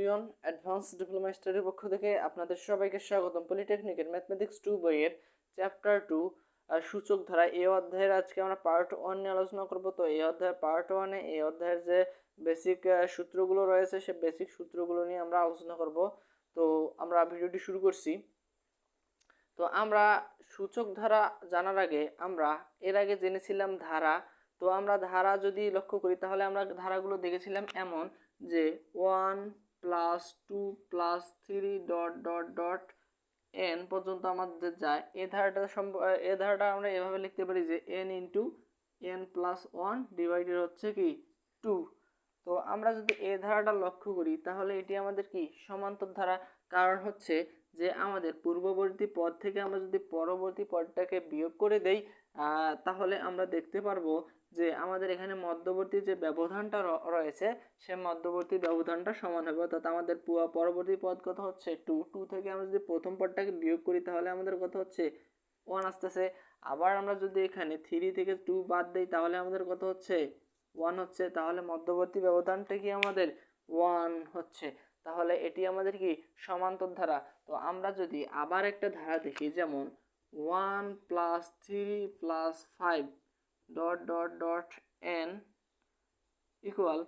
Everyone advance diploma স্টাডির পক্ষ থেকে আপনাদের সবাইকে স্বাগতম। পলিটেকনিকের ম্যাথমেটিক্স টু বইয়ের চ্যাপ্টার টু সূচক ধারা এই অধ্যায়ের আজকে আমরা পার্ট ওয়ান নিয়ে আলোচনা করব। তো এই অধ্যায়ের পার্ট ওয়ানে এই অধ্যায়ের যে বেসিক সূত্রগুলো রয়েছে, সে বেসিক সূত্রগুলো নিয়ে আমরা আলোচনা করব। তো আমরা ভিডিওটি শুরু করছি। তো আমরা সূচক ধারা জানার আগে আমরা এর আগে জেনেছিলাম ধারা। তো আমরা ধারা যদি লক্ষ্য করি, তাহলে আমরা ধারাগুলো দেখেছিলাম এমন যে one plus two plus three dot dot dot N পর্যন্ত আমাদের যায়। এ ধারাটা সম্ভ এ ধারাটা আমরা এভাবে লিখতে পারি যে N into N plus one divided হচ্ছে কি টু তো আমরা যদি এ ধারাটা লক্ষ্য করি, তাহলে এটি আমাদের কি? সমান্তর ধারা। কারণ হচ্ছে যে আমাদের পূর্ববর্তী পদ থেকে আমরা যদি পরবর্তী পদটাকে বিয়োগ করে দেই তাহলে আমরা দেখতে পারব যে আমাদের এখানে মধ্যবর্তী যে ব্যবধানটা রয়েছে, সে মধ্যবর্তী ব্যবধানটা সমান হবে। অর্থাৎ আমাদের পুয়া পরবর্তী পদ কত হচ্ছে টু টু থেকে আমরা যদি প্রথম পদটাকে বিয়োগ করি, তাহলে আমাদের কত হচ্ছে ওয়ান আসতেছে। আবার আমরা যদি এখানে থ্রি থেকে টু বাদ দিই, তাহলে আমাদের কত হচ্ছে ওয়ান হচ্ছে। তাহলে মধ্যবর্তী ব্যবধানটা কি আমাদের ওয়ান হচ্ছে। তাহলে এটি আমাদের কি? সমান্তর ধারা। তো আমরা যদি আবার একটা ধারা দেখি, যেমন one plus three plus five dot dot dot N equal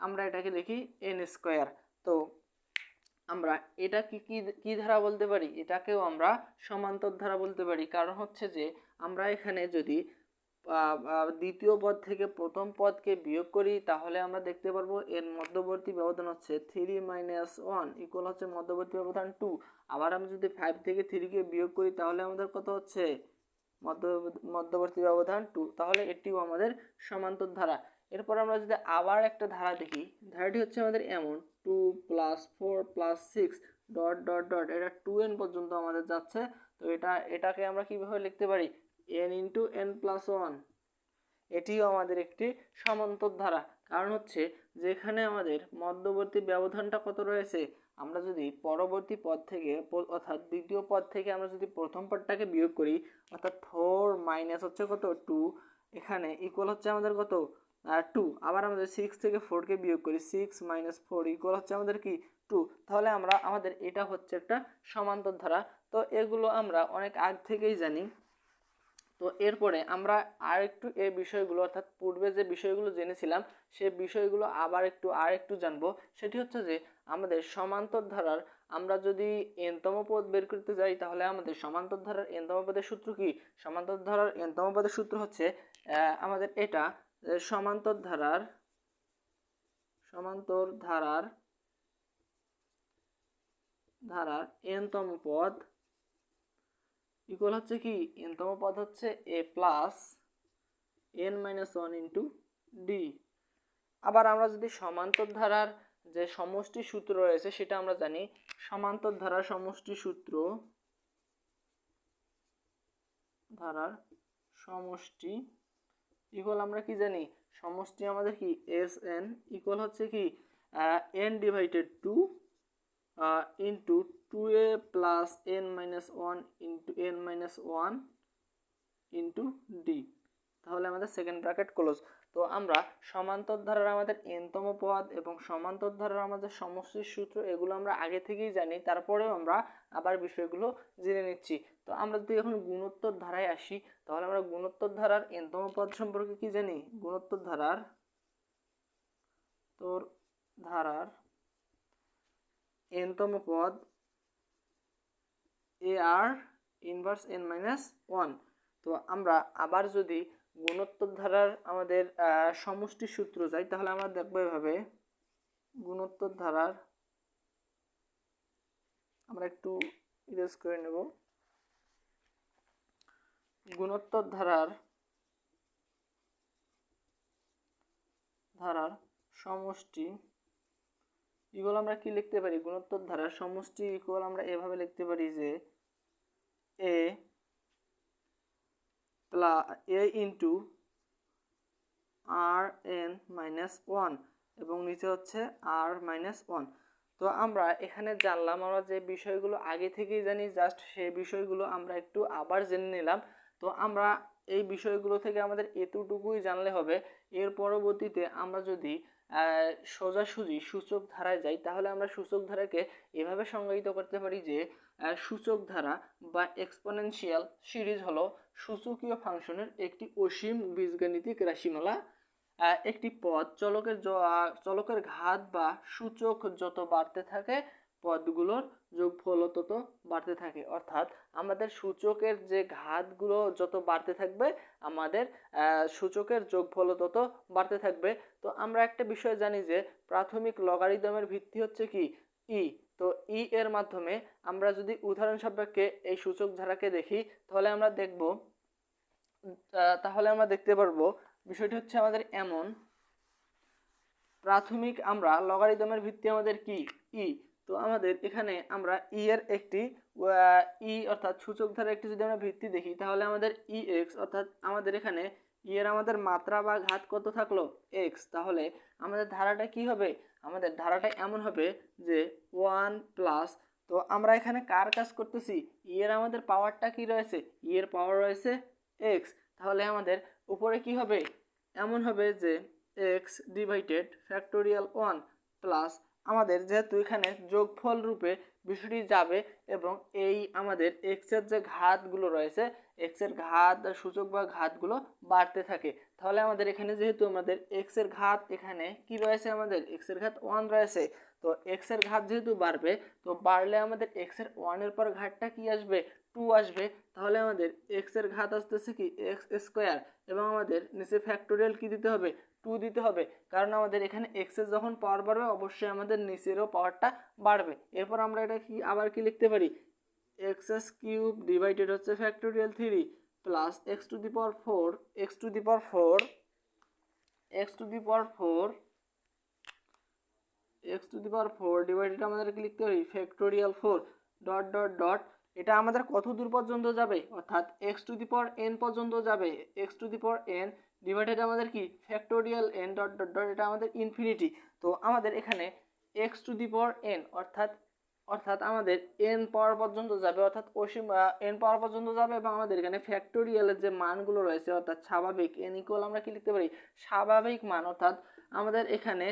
আমরা এটাকে লিখি এন স্কোয়ার তো আমরা এটা কি কি ধারা বলতে পারি? এটাকেও আমরা সমান্তর ধারা বলতে পারি। কারণ হচ্ছে যে, আমরা এখানে যদি দ্বিতীয় পদ থেকে প্রথম পদকে বিয়োগ করি, তাহলে আমরা দেখতে পারব এর মধ্যবর্তী ব্যবধান হচ্ছে থ্রি মাইনাস ওয়ান ইকুয়াল হচ্ছে মধ্যবর্তী ব্যবধান টু আবার আমি যদি ফাইভ থেকে থ্রিকে বিয়োগ করি, তাহলে আমাদের কত হচ্ছে? মধ্য, মধ্যবর্তী ব্যবধান টু তাহলে এটিও আমাদের সমান্তর ধারা। এরপর আমরা যদি আবার একটা ধারা দেখি, ধারাটি হচ্ছে আমাদের এমন two plus four plus six dot dot dot এটা টু এন পর্যন্ত আমাদের যাচ্ছে, তো এটা, এটাকে আমরা কীভাবে লিখতে পারি? N into N plus one এটিও আমাদের একটি সমান্তর ধারা। কারণ হচ্ছে, যেখানে আমাদের মধ্যবর্তী ব্যবধানটা কত রয়েছে? আমরা যদি পরবর্তী পদ থেকে অর্থাৎ দ্বিতীয় পদ থেকে আমরা যদি প্রথম পদটাকে বিয়োগ করি, অর্থাৎ ফোর মাইনাস হচ্ছে কত? টু এখানে ইকুয়াল হচ্ছে আমাদের কত? টু আবার আমাদের সিক্স থেকে ফোরকে বিয়োগ করি সিক্স মাইনাস ফোর ইকুয়াল হচ্ছে আমাদের কি? টু তাহলে আমরা, আমাদের এটা হচ্ছে একটা সমান্তর ধারা। তো এগুলো আমরা অনেক আগ থেকেই জানি। তো এরপরে আমরা আর একটু এই বিষয়গুলো, অর্থাৎ পূর্বে যে বিষয়গুলো জেনেছিলাম, সে বিষয়গুলো আবার একটু আর একটু জানব। সেটি হচ্ছে যে, আমাদের সমান্তর ধারার আমরা যদি এনতম পদ বের করতে যাই, তাহলে আমাদের সমান্তর ধারার এনতম পদের সূত্র কি? সমান্তর ধারার এনতম পদের সূত্র হচ্ছে আমাদের এটা সমান্তর ধারার সমান্তর ধারার ধারার এনতম পদ ইকুয়াল হচ্ছে কি? এনতম পদ হচ্ছে A plus N minus one into D আবার আমরা যদি সমান্তর ধারার যে সমষ্টি সূত্র রয়েছে, সেটা আমরা জানি সমান্তর ধারার সমষ্টি সূত্র ধারার সমষ্টি ইকুয়াল আমরা কি জানি? সমষ্টি আমাদের কি? এস এন ইকুয়াল হচ্ছে কি N divided two into two A plus N minus one into N minus one into D তাহলে আমাদের সেকেন্ড ব্র্যাকেট ক্লোজ তো আমরা সমান্তর ধারার আমাদের এনতম পদ এবং সমান্তর ধারার আমাদের সমষ্টির সূত্র, এগুলো আমরা আগে থেকেই জানি। তারপরেও আমরা আবার বিষয়গুলো জেনে নিচ্ছি। তো আমরা যদি এখন গুণোত্তর ধারায় আসি, তাহলে আমরা গুণোত্তর ধারার এনতম পদ সম্পর্কে কি জানি? গুণোত্তর ধারার তোর ধারার এনতম পদ A R inverse N minus one তো আমরা আবার যদি গুণোত্তর ধারার আমাদের সমষ্টি সূত্র যাই, তাহলে আমরা দেখব এভাবে গুণোত্তর ধারার আমরা একটু ইরেজ করে নেব। গুণোত্তর ধারার ধারার সমষ্টি ইকুয়াল আমরা কি লিখতে পারি? গুণোত্তর ধারার সমষ্টি ইকুয়াল আমরা এভাবে লিখতে পারি যে A plus A into R N minus one এবং নিচে হচ্ছে আর মাইনাস ওয়ান তো আমরা এখানে জানলাম, আমরা যে বিষয়গুলো আগে থেকেই জানি জাস্ট সেই বিষয়গুলো আমরা একটু আবার জেনে নিলাম। তো আমরা এই বিষয়গুলো থেকে আমাদের এতটুকুই জানলে হবে। এর পরবর্তীতে আমরা যদি সোজাসুজি সূচক ধারায় যাই, তাহলে আমরা সূচক ধারাকে এভাবে সংজ্ঞায়িত করতে পারি যে সূচক ধারা বা এক্সপোনেনশিয়াল সিরিজ হলো সূচকীয় ফাংশনের একটি অসীম বীজগাণিতিক রাশিমালা। একটি পদ, চলকের চলকের ঘাত বা সূচক যত বাড়তে থাকে পদগুলোর যোগফল তত বাড়তে থাকে। অর্থাৎ আমাদের সূচকের যে ঘাতগুলো যত বাড়তে থাকবে, আমাদের সূচকের যোগফল তত বাড়তে থাকবে। তো আমরা একটা বিষয় জানি যে প্রাথমিক লগারিদমের ভিত্তি হচ্ছে কি? ই তো ই এর মাধ্যমে আমরা যদি উদাহরণ সাপেক্ষে এই সূচক ধারাকে দেখি, তাহলে আমরা দেখব তাহলে আমরা দেখতে পারব বিষয়টি হচ্ছে আমাদের এমন। প্রাথমিক আমরা লগারিদমের ভিত্তি আমাদের কি? ই তো আমাদের এখানে আমরা ই এর একটি ই অর্থাৎ সূচক ধারা একটি যদি আমরা ভিত্তি দেখি, তাহলে আমাদের ই এক্স অর্থাৎ আমাদের এখানে ই এর আমাদের মাত্রা বা ঘাত কত থাকল? এক্স তাহলে আমাদের ধারাটা কি হবে? আমাদের ধারাটা এমন হবে যে ওয়ান প্লাস, তো আমরা এখানে কার কাজ করতেছি? ই এর আমাদের পাওয়ারটা কি রয়েছে? ই এর পাওয়ার রয়েছে এক্স তাহলে আমাদের উপরে কি হবে? এমন হবে যে X divided factorial one plus আমাদের যেহেতু এখানে যোগফল রূপে বিষয়টি যাবে এবং এই আমাদের এক্সের যে ঘাতগুলো রয়েছে এক্সের ঘাত সূচক বা ঘাতগুলো বাড়তে থাকে। তাহলে আমাদের এখানে যেহেতু আমাদের এক্সের ঘাত এখানে কি রয়েছে আমাদের? এক্সের ঘাত ওয়ান রয়েছে। তো এক্সের ঘাত যেহেতু বাড়বে, তো বাড়লে আমাদের এক্সের ওয়ানের পর ঘাতটা কি আসবে? টু আসবে। তাহলে আমাদের এক্সের ঘাত আসতেছে কি? এক্স স্কোয়ার এবং আমাদের নিচে ফ্যাক্টোরিয়াল কি দিতে হবে? টু দিতে হবে। কারণ আমাদের এখানে এক্সের যখন পাওয়ার বাড়বে, অবশ্যই আমাদের নিচেরও পাওয়ারটা বাড়বে। এরপর আমরা এটা কি, আবার কি লিখতে পারি? এক্স এস কিউব ডিভাইডেড হচ্ছে factorial three plus X to the power four X to the power four X to the power four X to the power four divided আমাদের কি লিখতে পারি? Factorial four dot dot dot এটা আমাদের কত দূর পর্যন্ত যাবে? অর্থাৎ X to the power N পর্যন্ত যাবে। X to the power N divided আমাদের কি? Factorial N dot dot dot এটা আমাদের ইনফিনিটি তো আমাদের এখানে X to the power N অর্থাৎ অর্থাৎ আমাদের এন পাওয়ার পর্যন্ত যাবে, অর্থাৎ অসীম এন পাওয়ার পর্যন্ত যাবে এবং আমাদের এখানে ফ্যাক্টোরিয়ালের যে মানগুলো রয়েছে, অর্থাৎ স্বাভাবিক এন ইকুয়াল আমরা কি লিখতে পারি? স্বাভাবিক মান, অর্থাৎ আমাদের এখানে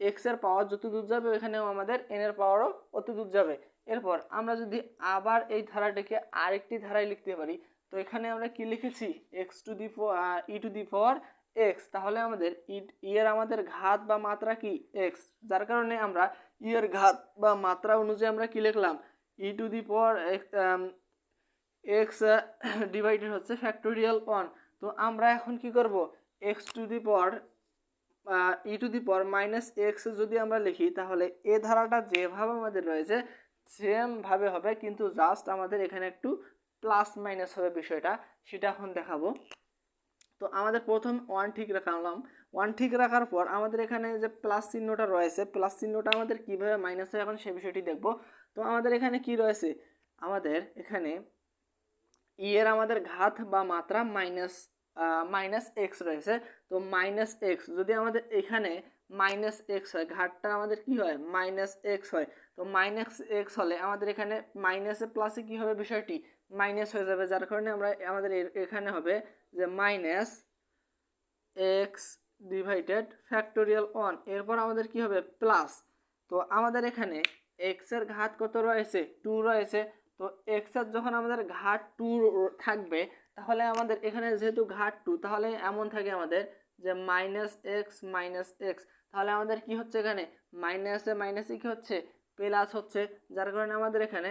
এক্সের পাওয়ার যত দূর যাবে এখানেও আমাদের এন এর পাওয়ারও অত দূর যাবে। এরপর আমরা যদি আবার এই ধারাটিকে আরেকটি ধারায় লিখতে পারি তো এখানে আমরা কি লিখেছি? X to the E to the power X তাহলে আমাদের ই এর আমাদের ঘাত বা মাত্রা কি? এক্স যার কারণে আমরা ই এর ঘাত বা মাত্রা অনুযায়ী আমরা কি লিখলাম? E to the power X divided হচ্ছে ফ্যাক্টোরিয়াল ওয়ান তো আমরা এখন কি করব? X to the power E to the power minus X যদি আমরা লিখি, তাহলে এ ধারাটা যেভাবে আমাদের রয়েছে সেমভাবে হবে, কিন্তু জাস্ট আমাদের এখানে একটু প্লাস মাইনাস হবে বিষয়টা, সেটা এখন দেখাবো। তো আমাদের প্রথম ওয়ান ঠিক রাখলাম। ওয়ান ঠিক রাখার পর আমাদের এখানে যে প্লাস চিহ্নটা রয়েছে প্লাস চিহ্নটা আমাদের কীভাবে মাইনাস হয় এখন সে বিষয়টি দেখব। তো আমাদের এখানে কি রয়েছে? আমাদের এখানে ই এর আমাদের ঘাত বা মাত্রা মাইনাস মাইনাস এক্স রয়েছে। তো মাইনাস এক্স যদি আমাদের এখানে মাইনাস এক্স হয় ঘাটটা আমাদের কি হয়? মাইনাস এক্স হয়। তো মাইনাস এক্স হলে আমাদের এখানে মাইনাসে প্লাসে কি হবে বিষয়টি? মাইনাস হয়ে যাবে, যার কারণে আমরা আমাদের এখানে হবে যে minus X divided factorial one এরপর আমাদের কি হবে? প্লাস তো আমাদের এখানে এক্সের ঘাত কত রয়েছে? টু রয়েছে। তো এক্সের যখন আমাদের ঘাট টু থাকবে, তাহলে আমাদের এখানে যেহেতু ঘাট টু তাহলে এমন থাকে আমাদের যে মাইনাস এক্স মাইনাস এক্স তাহলে আমাদের কি হচ্ছে এখানে? মাইনাসে মাইনাসে কি হচ্ছে? প্লাস হচ্ছে, যার কারণে আমাদের এখানে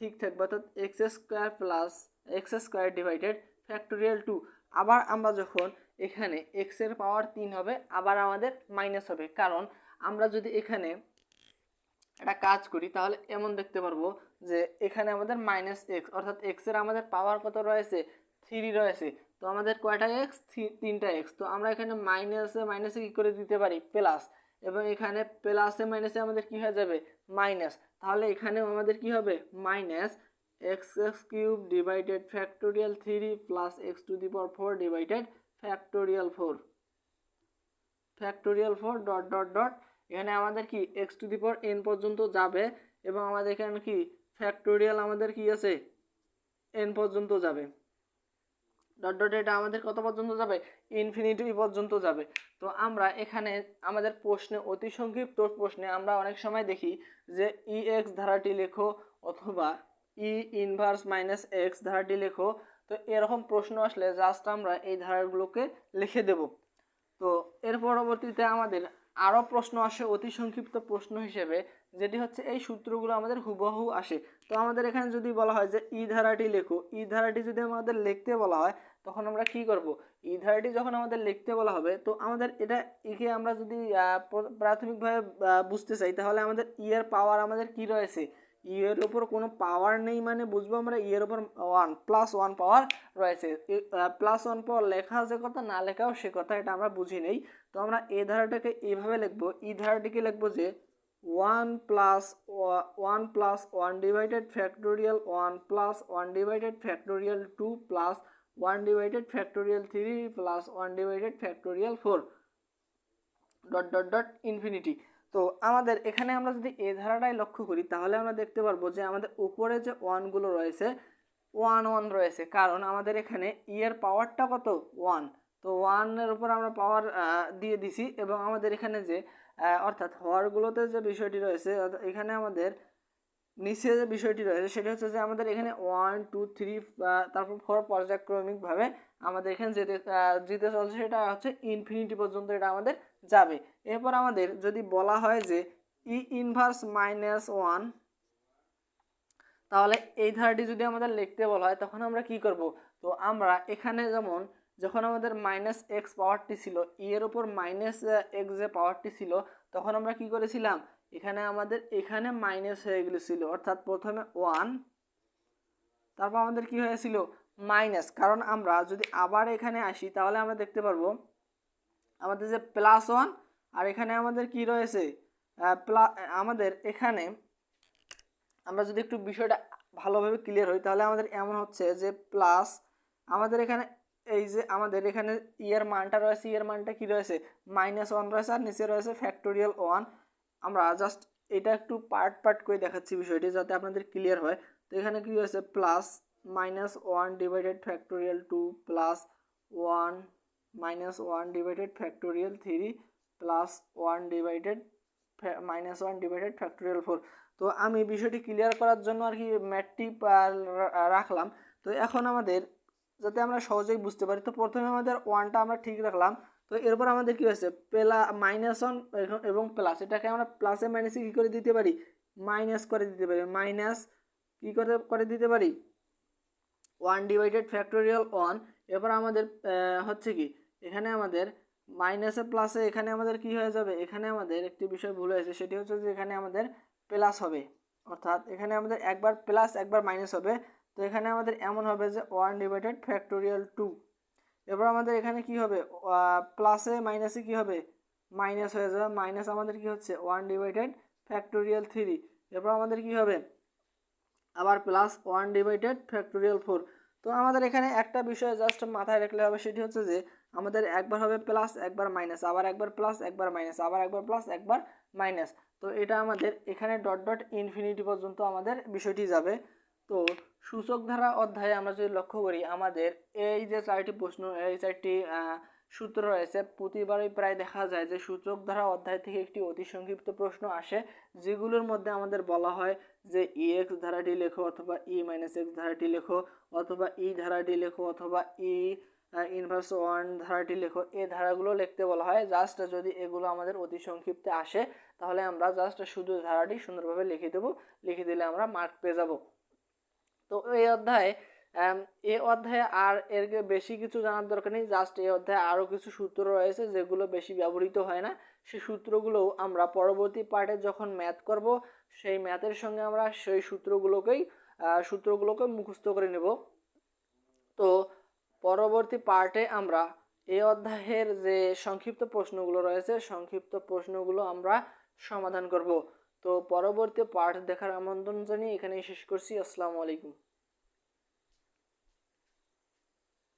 ঠিক থাকবে অর্থাৎ X square plus X square divided factorial two আবার আমরা যখন এখানে এক্সের পাওয়ার তিন হবে, আবার আমাদের মাইনাস হবে। কারণ আমরা যদি এখানে একটা কাজ করি, তাহলে এমন দেখতে পারব যে এখানে আমাদের মাইনাস এক্স অর্থাৎ এক্সের আমাদের পাওয়ার কত রয়েছে? থ্রি রয়েছে। তো আমাদের কয়টা এক্স তিনটা এক্স তো আমরা এখানে মাইনাসে মাইনাসে কী করে দিতে পারি? প্লাস এবং এখানে প্লাসে মাইনাসে আমাদের কি হয়ে যাবে? মাইনাস তাহলে এখানেও আমাদের কি হবে? Minus X X cube divided factorial three plus X to the power four divided factorial four factorial four dot dot dot এখানে আমাদের কি? X to the power N পর্যন্ত যাবে এবং আমাদের এখানে কি? ফ্যাক্টোরিয়াল আমাদের কি আছে? এন পর্যন্ত যাবে। ডট ডট এটা আমাদের কত পর্যন্ত যাবে? ইনফিনিটি পর্যন্ত যাবে। তো আমরা এখানে আমাদের প্রশ্নে, অতি সংক্ষিপ্ত প্রশ্নে আমরা অনেক সময় দেখি যে ই এক্স ধারাটি লেখো অথবা ই ইনভার্স মাইনাস এক্স ধারাটি লেখো। তো এরকম প্রশ্ন আসলে জাস্ট আমরা এই ধারাগুলোকে লিখে দেব। তো এর পরবর্তীতে আমাদের আরও প্রশ্ন আসে অতি সংক্ষিপ্ত প্রশ্ন হিসেবে। যেটি হচ্ছে এই সূত্রগুলো আমাদের হুবহু আসে। তো আমাদের এখানে যদি বলা হয় যে ই ধারাটি লেখো, ই ধারাটি যদি আমাদের লিখতে বলা হয়, তখন আমরা কি করব? ই ধারাটি যখন আমাদের লিখতে বলা হবে, তো আমাদের এটা একে আমরা যদি প্রাথমিকভাবে বুঝতে চাই, তাহলে আমাদের ই এর পাওয়ার আমাদের কি রয়েছে? ই এর উপর কোনো পাওয়ার নেই মানে বুঝব আমরা ই এর উপর ওয়ান প্লাস ওয়ান পাওয়ার রয়েছে। প্লাস ওয়ান পাওয়ার লেখা যে কথা, না লেখাও সে কথা, এটা আমরা বুঝি নেই। তো আমরা এ ধারাটাকে এইভাবে লিখব, ই ধারাটিকে লিখব যে one plus one plus one divided factorial one plus one divided factorial two plus one divided factorial three plus one divided factorial four dot dot dot infinity তো আমাদের এখানে আমরা যদি এ ধারাটাই লক্ষ্য করি, তাহলে আমরা দেখতে পারব যে আমাদের উপরে যে ওয়ানগুলো রয়েছে ওয়ান ওয়ান রয়েছে। কারণ আমাদের এখানে ই এর পাওয়ারটা কত? ওয়ান তো ওয়ানের উপর আমরা পাওয়ার দিয়ে দিছি এবং আমাদের এখানে যে অর্থাৎ হওয়ারগুলোতে যে বিষয়টি রয়েছে এখানে আমাদের নিচে যে বিষয়টি রয়েছে, সেটা হচ্ছে যে আমাদের এখানে ওয়ান টু থ্রি তারপর ফোর পর্যায়ক্রমিকভাবে আমাদের এখানে যেতে যেতে চলছে সেটা হচ্ছে ইনফিনিটি পর্যন্ত এটা আমাদের যাবে। এরপর আমাদের যদি বলা হয় যে ই ইনভার্স মাইনাস ওয়ান তাহলে এই ধারাটি যদি আমাদের লিখতে বলা হয়, তখন আমরা কি করব? তো আমরা এখানে যেমন যখন আমাদের মাইনাস এক্স পাওয়ারটি ছিল ই এর উপর মাইনাস এক্স যে পাওয়ারটি ছিল, তখন আমরা কি করেছিলাম? এখানে আমাদের, এখানে মাইনাস হয়ে গেছিল, অর্থাৎ প্রথমে ওয়ান তারপর আমাদের কি হয়েছিল? মাইনাস কারণ আমরা যদি আবার এখানে আসি, তাহলে আমরা দেখতে পারব, আমাদের যে প্লাস ওয়ান আর এখানে আমাদের কি রয়েছে? আমাদের এখানে, আমরা যদি একটু বিষয়টা ভালোভাবে ক্লিয়ার হই, তাহলে আমাদের এমন হচ্ছে যে প্লাস আমাদের এখানে এই যে আমাদের এখানে ইয়ের মানটা রয়েছে ইয়ের মানটা কি রয়েছে? মাইনাস ওয়ান রয়েছে আর নিচে রয়েছে ফ্যাক্টোরিয়াল ওয়ান আমরা জাস্ট এটা একটু পার্ট পার্ট করে দেখাচ্ছি বিষয়টি যাতে আপনাদের ক্লিয়ার হয়। তো এখানে কি রয়েছে? Plus minus one divided factorial two plus one minus one divided factorial three plus one divided minus one divided factorial four তো আমি বিষয়টি ক্লিয়ার করার জন্য আর কি ম্যাটটি রাখলাম। তো এখন আমাদের যাতে আমরা সহজেই বুঝতে পারি। তো প্রথমে আমাদের ওয়ানটা আমরা ঠিক রাখলাম। তো এরপর আমাদের কি হয়েছে? প্লা মাইনাস ওয়ান এবং প্লাস এটাকে আমরা প্লাসে মাইনাসে কী করে দিতে পারি? মাইনাস করে দিতে পারি। মাইনাস কী করে করে দিতে পারি? ওয়ান ডিভাইডেড ফ্যাক্টোরিয়াল ওয়ান এরপর আমাদের হচ্ছে কি? এখানে আমাদের মাইনাসে প্লাসে এখানে আমাদের কি হয়ে যাবে? এখানে আমাদের একটি বিষয় ভুল হয়েছে। সেটি হচ্ছে যে এখানে আমাদের প্লাস হবে। অর্থাৎ এখানে আমাদের একবার প্লাস একবার মাইনাস হবে। তো এখানে আমাদের এমন হবে যে ওয়ান ডিভাইডেড ফ্যাক্টোরিয়াল টু এরপর আমাদের এখানে কি হবে? প্লাসে মাইনাসে কি হবে? মাইনাস হয়ে যাবে। মাইনাস আমাদের কি হচ্ছে? ওয়ান ডিভাইডেড ফ্যাক্টোরিয়াল থ্রি এরপর আমাদের কি হবে? আবার plus one divided factorial four তো আমাদের এখানে একটা বিষয় জাস্ট মাথায় রাখলে হবে, সেটি হচ্ছে যে আমাদের একবার হবে প্লাস একবার মাইনাস আবার একবার প্লাস একবার মাইনাস আবার একবার প্লাস একবার মাইনাস তো এটা আমাদের এখানে ডট ডট ইনফিনিটি পর্যন্ত আমাদের বিষয়টি যাবে। তো সূচক ধারা অধ্যায়ে আমরা যদি লক্ষ্য করি, আমাদের এই যে চারটি প্রশ্ন, এই চারটি সূত্র রয়েছে, প্রতিবারই প্রায় দেখা যায় যে সূচক ধারা অধ্যায় থেকে একটি অতি সংক্ষিপ্ত প্রশ্ন আসে, যেগুলোর মধ্যে আমাদের বলা হয় যে ই এক্স ধারাটি লেখো অথবা ই মাইনাস এক্স ধারাটি লেখো অথবা ই ধারাটি লেখো অথবা ই ইনভার্স ওয়ান ধারাটি লেখো। এই ধারাগুলো লিখতে বলা হয় জাস্ট যদি এগুলো আমাদের অতি সংক্ষিপ্তে আসে, তাহলে আমরা জাস্ট শুধু ধারাটি সুন্দরভাবে লিখে দেবো, লিখে দিলে আমরা মার্ক পেয়ে যাব। তো এই অধ্যায়ে এই অধ্যায়ে আর এর বেশি কিছু জানার দরকার নেই, জাস্ট এই অধ্যায়ে আরও কিছু সূত্র রয়েছে যেগুলো বেশি ব্যবহৃত হয় না। সেই সূত্রগুলোও আমরা পরবর্তী পার্টে যখন ম্যাথ করব, সেই ম্যাথের সঙ্গে আমরা সেই সূত্রগুলোকেই সূত্রগুলোকে মুখস্থ করে নেব। তো পরবর্তী পার্টে আমরা এই অধ্যায়ের যে সংক্ষিপ্ত প্রশ্নগুলো রয়েছে, সংক্ষিপ্ত প্রশ্নগুলো আমরা সমাধান করব। তো পরবর্তী পার্ট দেখার আমন্ত্রণ জানিয়ে এখানেই শেষ করছি। আসসালামু আলাইকুম।